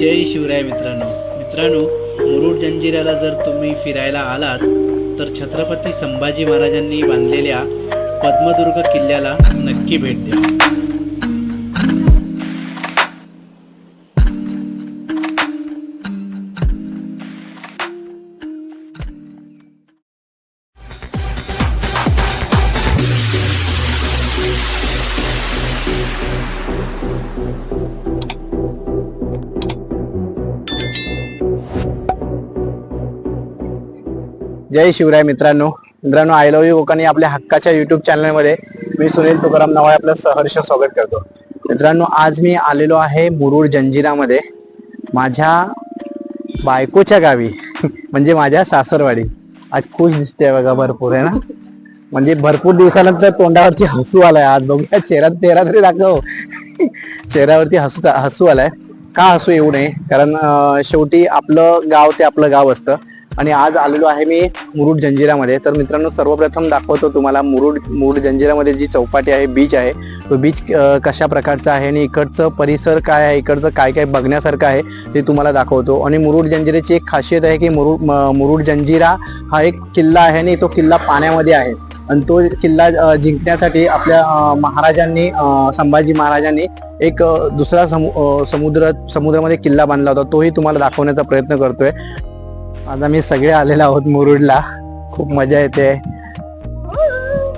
जय शिवराय मित्रांनो. मित्रांनो मुरुड जंजिऱ्याला जर तुम्ही फिरायला आलात तर छत्रपती संभाजी महाराजांनी बांधलेल्या पद्मदुर्ग किल्ल्याला नक्की भेट द्या. जय शिवराय मित्रांनो. मित्रांनो आय लव्ह यू कोकणी आपल्या हक्काच्या युट्यूब चॅनलमध्ये मी सुनील तुकाराम नावाय आपलं सहर्ष स्वागत करतो. मित्रांनो आज मी आलेलो आहे मुरुड जंजिरामध्ये माझ्या बायकोच्या गावी म्हणजे माझ्या सासरवाडी. आज खुश दिसते बघा भरपूर आहे ना? म्हणजे भरपूर दिवसानंतर तोंडावरती हसू आलाय आज. बघूया चेहरा चेहरा तरी दाखव. चेहऱ्यावरती हसू हसू आलाय. का हसू येऊ नये? कारण शेवटी आपलं गाव ते आपलं गाव असतं. आणि आज आलेलो आहे मी मुरुड जंजिरामध्ये. तर मित्रांनो सर्वप्रथम दाखवतो तुम्हाला मुरुड मुरुड जंजिरामध्ये जी चौपाटी आहे बीच आहे. तो बीच कशा प्रकारचा आहे आणि इकडचं परिसर काय आहे इकडचं काय काय बघण्यासारखं आहे ते तुम्हाला दाखवतो. आणि मुरुड जंजिराची एक खासियत आहे की मुरुड मुरुड जंजिरा हा एक किल्ला आहे आणि तो किल्ला पाण्यामध्ये आहे. आणि तो किल्ला जिंकण्यासाठी आपल्या महाराजांनी संभाजी महाराजांनी एक दुसरा समु समुद्र समुद्रामध्ये किल्ला बांधला होता. तोही तुम्हाला दाखवण्याचा प्रयत्न करतोय. आता मी सगळे आलेलो आहोत मुरुडला. खूप मजा येते.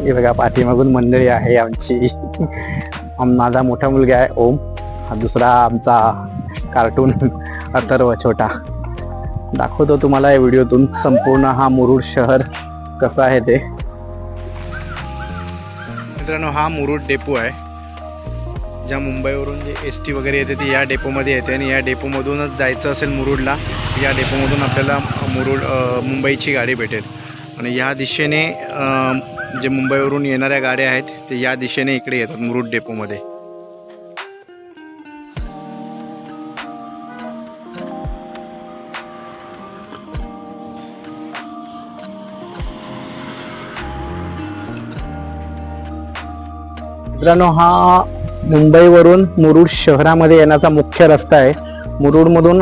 हे बघा पाठीमागून मंडळी आहे आमची. माझा मोठा मुलगा आहे ओम. हा दुसरा आमचा कार्टून अथर्व छोटा. दाखवतो तुम्हाला या व्हिडिओतून संपूर्ण हा मुरुड शहर कसं आहे ते. मित्रांनो हा मुरुड डेपो आहे. ज्या मुंबईवरून जे एस टी वगैरे येते ती या डेपोमध्ये येते आणि या डेपोमधूनच जायचं असेल मुरुडला या डेपोमधून आपल्याला मुरुड मुंबईची गाडी भेटेल. आणि या दिशेने जे मुंबईवरून येणाऱ्या गाड्या आहेत ते या दिशेने इकडे येतात मुरुड डेपोमध्ये. मित्रांनो हा मुंबईवरून मुरुड शहरामध्ये येण्याचा मुख्य रस्ता आहे. मुरुडमधून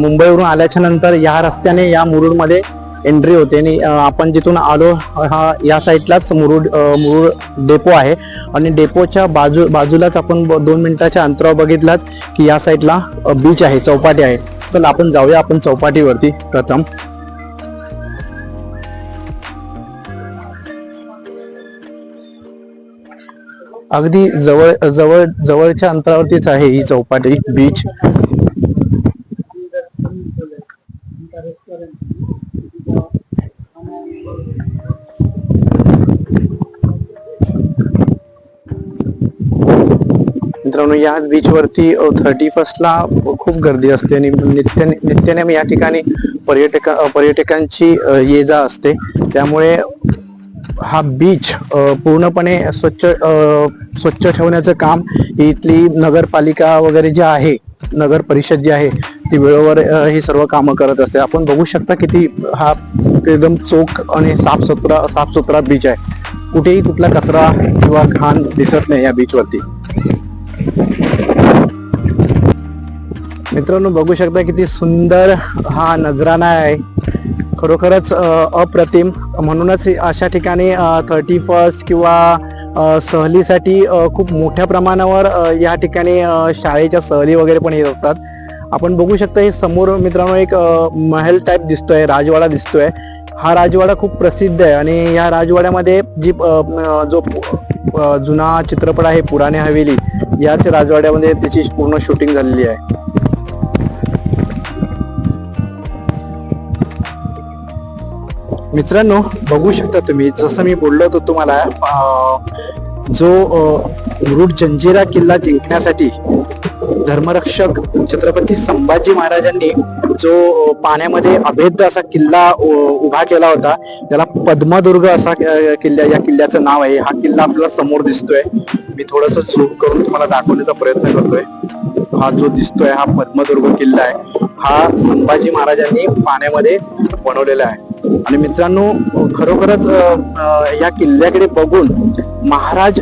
मुंबईवरून आल्याच्यानंतर या रस्त्याने या मुरुडमध्ये एंट्री होते. आणि आपण जिथून आलो हा या साईडलाच मुरुड मुरुड डेपो आहे. आणि डेपोच्या बाजू बाजूलाच आपण दोन मिनिटाच्या अंतरावर बघितलात की या साईडला बीच आहे चौपाटी आहे. चल आपण जाऊया आपण चौपाटीवरती प्रथम. अगदी जवळ जवळ जवळच्या अंतरावरतीच आहे ही चौपाटी बीच मित्रांनो या बीच वरती थर्टी फर्स्टला खूप गर्दी असते आणि नित्य नित्यनेम या ठिकाणी पर्यटक पर्यटकांची ये जा असते. त्यामुळे हा बीच पूर्णपणे स्वच्छ स्वच्छ ठेवण्याचं काम इथली नगरपालिका वगैरे जी आहे नगर परिषद जी आहे ती वेळेवर ही सर्व कामं करत असते. आपण बघू शकता किती हा एकदम चोख आणि साफसुथरा साफसुथरा बीच आहे. कुठेही कुठला कचरा किंवा घाण दिसत नाही या बीच वरती. मित्रांनो बघू शकता किती सुंदर हा नजराणा आहे. खरोखरच अप्रतिम. म्हणूनच अशा ठिकाणी थर्टी फर्स्ट किंवा सहलीसाठी खूप मोठ्या प्रमाणावर या ठिकाणी शाळेच्या सहली वगैरे पण येत असतात. आपण बघू शकता हे समोर मित्रांनो एक महल टाईप दिसतोय राजवाडा दिसतोय. हा राजवाडा खूप प्रसिद्ध आहे आणि या राजवाड्यामध्ये जी जो जुना चित्रपट आहे पुराणे हवेली याच राजवाड्यामध्ये त्याची पूर्ण शूटिंग झालेली आहे. मित्रांनो बघू शकता तुम्ही जसं मी बोललो होतो तुम्हाला जो अं, मुरुड जंजिरा किल्ला जिंकण्यासाठी धर्मरक्षक छत्रपती संभाजी महाराजांनी जो पाण्यामध्ये अभेद्य असा किल्ला उभा केला होता त्याला पद्मदुर्ग असा किल्ला या किल्ल्याचं नाव आहे. हा किल्ला आपल्याला समोर दिसतोय. मी थोडस झूम करून तुम्हाला दाखवण्याचा प्रयत्न करतोय. हा जो दिसतोय हा पद्मदुर्ग किल्ला आहे. हा संभाजी महाराजांनी पाण्यामध्ये बनवलेला आहे. आणि मित्रांनो खरोखरच या किल्ल्याकडे बघून महाराज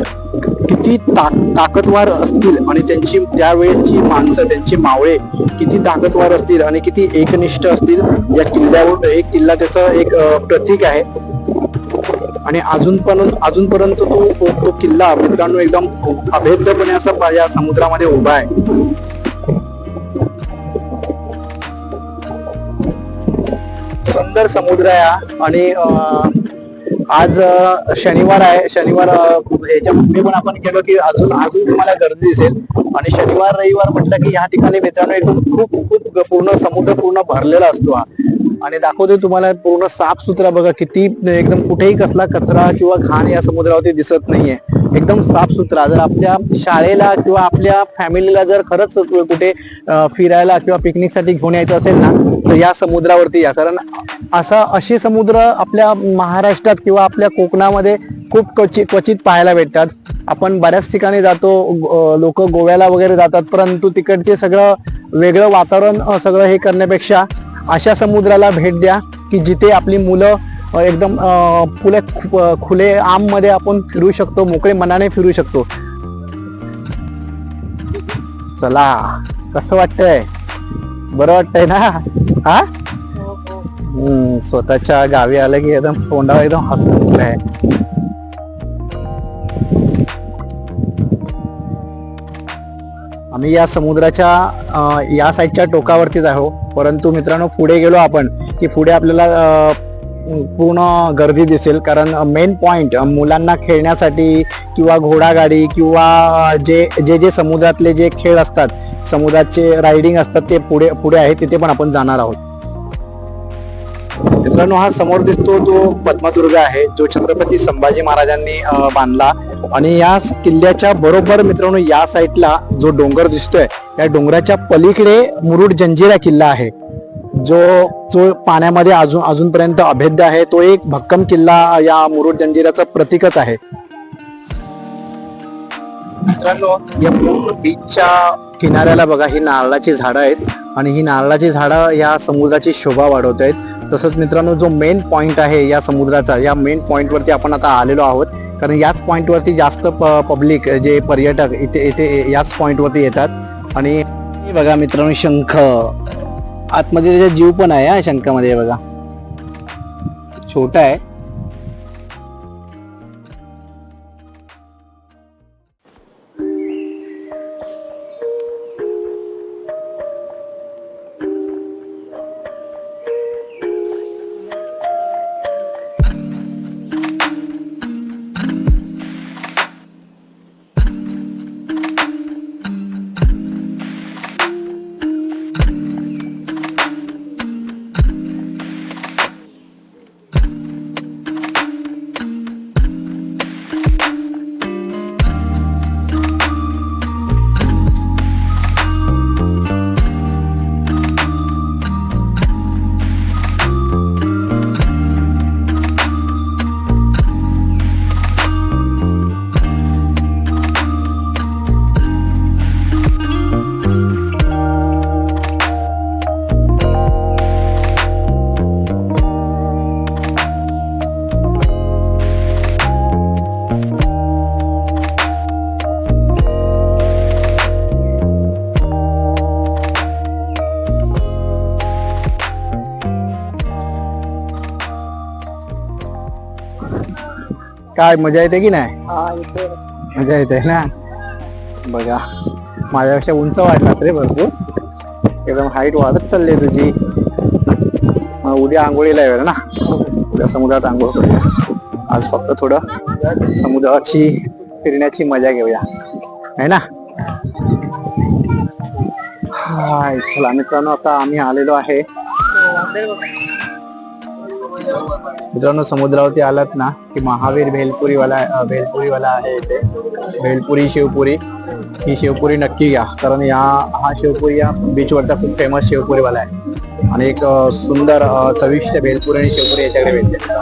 किती ताक ताकदवार असतील आणि त्यांची त्यावेळेची माणसं त्यांची मावळे किती ताकदवार असतील आणि किती एकनिष्ठ असतील या किल्ल्यावर एक किल्ला त्याचं एक प्रतीक आहे. आणि अजून पण अजूनपर्यंत तो तो किल्ला मित्रांनो एकदम अभेद्यपणे असा या समुद्रामध्ये उभा आहे. सुंदर समुद्र आहे आणि आज शनिवार आहे. शनिवार ह्याच्या याच्या पण आपण गेलो की अजून अजून तुम्हाला गर्दी दिसेल. आणि शनिवार रविवार म्हटलं की या ठिकाणी मित्रांनो एकदम खूप खूप पूर्ण समुद्र पूर्ण भरलेला असतो हा. आणि दाखवते तुम्हाला पूर्ण साफ सुथरा बघा किती एकदम कुठेही कसला कचरा किंवा घाण या समुद्रावरती दिसत नाहीये. एकदम साफ सुथरा. जर आपल्या शाळेला किंवा आपल्या फॅमिलीला जर खरंच कुठे फिरायला किंवा पिकनिकसाठी घेऊन यायचं असेल ना तर या समुद्रावरती या. कारण असा असे समुद्र आपल्या महाराष्ट्रात किंवा आपल्या कोकणामध्ये खूप क्वचित क्वचित पाहायला भेटतात. आपण बऱ्याच ठिकाणी जातो लोक गोव्याला वगैरे जातात परंतु तिकडचे सगळं वेगळं वातावरण सगळं हे करण्यापेक्षा अशा समुद्राला भेट द्या की जिथे आपली मुलं एकदम खुले खुले आममध्ये आपण फिरू शकतो मोकळे मनाने फिरू शकतो. चला कसं वाटतंय? बरं वाटतंय ना? हा? हम्म, स्वतःच्या गावी आलं की एकदम तोंडावर एकदम हसून आहे आम्ही या समुद्राच्या या साईडच्या टोकावरतीच आहो. परंतु मित्रांनो पुढे गेलो आपण की पुढे आपल्याला पूर्ण गर्दी दिसेल. कारण मेन पॉइंट मुलांना खेळण्यासाठी किंवा घोडागाडी किंवा जे जे जे समुद्रातले जे खेळ असतात समुद्राचे रायडिंग असतात ते पुढे पुढे आहे तिथे पण आपण जाणार आहोत. मित्रांनो हा समोर दिसतो तो पद्मदुर्ग आहे जो छत्रपती संभाजी महाराजांनी बांधला. आणि या किल्ल्याच्या बरोबर मित्रांनो या साईडला जो डोंगर दिसतोय या डोंगराच्या पलीकडे मुरुड जंजिरा किल्ला आहे. जो जो पाण्यामध्ये अजून अजूनपर्यंत अभेद्य आहे तो एक भक्कम किल्ला या मुरुड जंजिराचं प्रतीकच आहे. मित्रांनो या बीचच्या किनाऱ्याला बघा ही नारळाची झाडं आहेत आणि ही नारळाची झाडं या समुद्राची शोभा वाढवत आहेत. तसंच मित्रांनो जो मेन पॉइंट आहे या समुद्राचा या मेन पॉइंट वरती आपण आता आलेलो आहोत. कारण याच पॉईंटवरती जास्त प पब्लिक जे पर्यटक इथे इथे याच पॉईंटवरती येतात. आणि बघा मित्रांनो शंख. आतमध्ये त्याचा जीव पण आहे हा शंखामध्ये बघा. छोटा आहे. काय मजा येते की नाही? मजा येते ना? बघा माझ्यापेक्षा उंच वाढलात रे भरपूर. एकदम हाईट वाढत चालली आहे तुझी. उद्या आंघोळीला येऊया ना? उद्या समुद्रात आंघोळ करूया. आज फक्त थोडं समुद्राची फिरण्याची मजा घेऊया. आहे ना? हाय चला मित्रांनो आता आम्ही आलेलो आहे. मित्रांनो समुद्रावरती आलात ना की महावीर भेलपुरीवाला भेलपुरीवाला आहे इथे. भेलपुरी शिवपुरी. ही शिवपुरी नक्की घ्या. कारण या हा शिवपुरी या बीचवरचा खूप फेमस शिवपुरीवाला आहे. आणि एक सुंदर चविष्ट भेलपुरी आणि शिवपुरी याच्याकडे भेटते.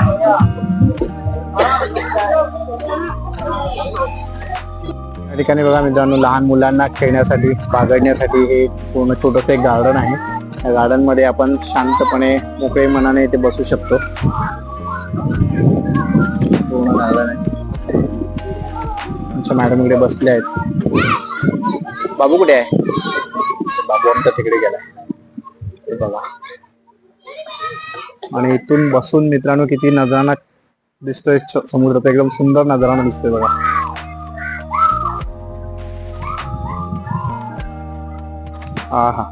या ठिकाणी बघा मित्रांनो लहान मुलांना खेळण्यासाठी बागडण्यासाठी हे पूर्ण छोटस एक गार्डन आहे. या गार्डनमध्ये आपण शांतपणे मोकळे मनाने इथे बसू शकतो. पूर्ण गार्डन आहे. आमच्या मॅडम इकडे बसले आहेत. बाबू कुठे आहे? बाबू आमचा तिकडे गेला. बघा. आणि इथून बसून मित्रांनो किती नजराना दिसतोय. समुद्राचा समुद्र एकदम सुंदर नजराना दिसतोय बघा. हा हा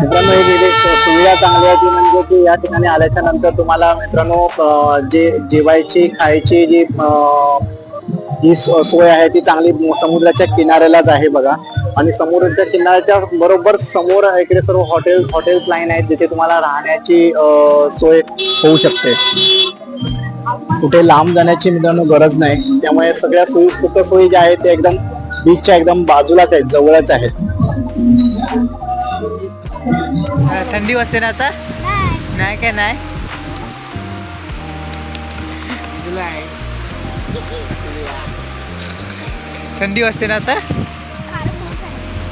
मित्रांनो एक सुविधा चांगली आहे ती म्हणजे की या ठिकाणी आल्याच्यानंतर तुम्हाला मित्रांनो जे जेवायची खायची जी जी सोय आहे ती चांगली समुद्राच्या किनाऱ्यालाच आहे बघा. आणि समुद्राच्या किनाऱ्याच्या बरोबर समोर इकडे सर्व हॉटेल हॉटेल्स लाईन आहेत जिथे तुम्हाला राहण्याची सोय होऊ शकते. कुठे लांब जाण्याची मित्रांनो गरज नाही. त्यामुळे सगळ्या सोयी सुख सोयी ज्या आहेत ते एकदम बीचच्या एकदम बाजूलाच आहेत जवळच आहेत. थंडी वाजते ना आता? नाही काय नाही? थंडी वाजते ना आता?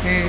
हम्म.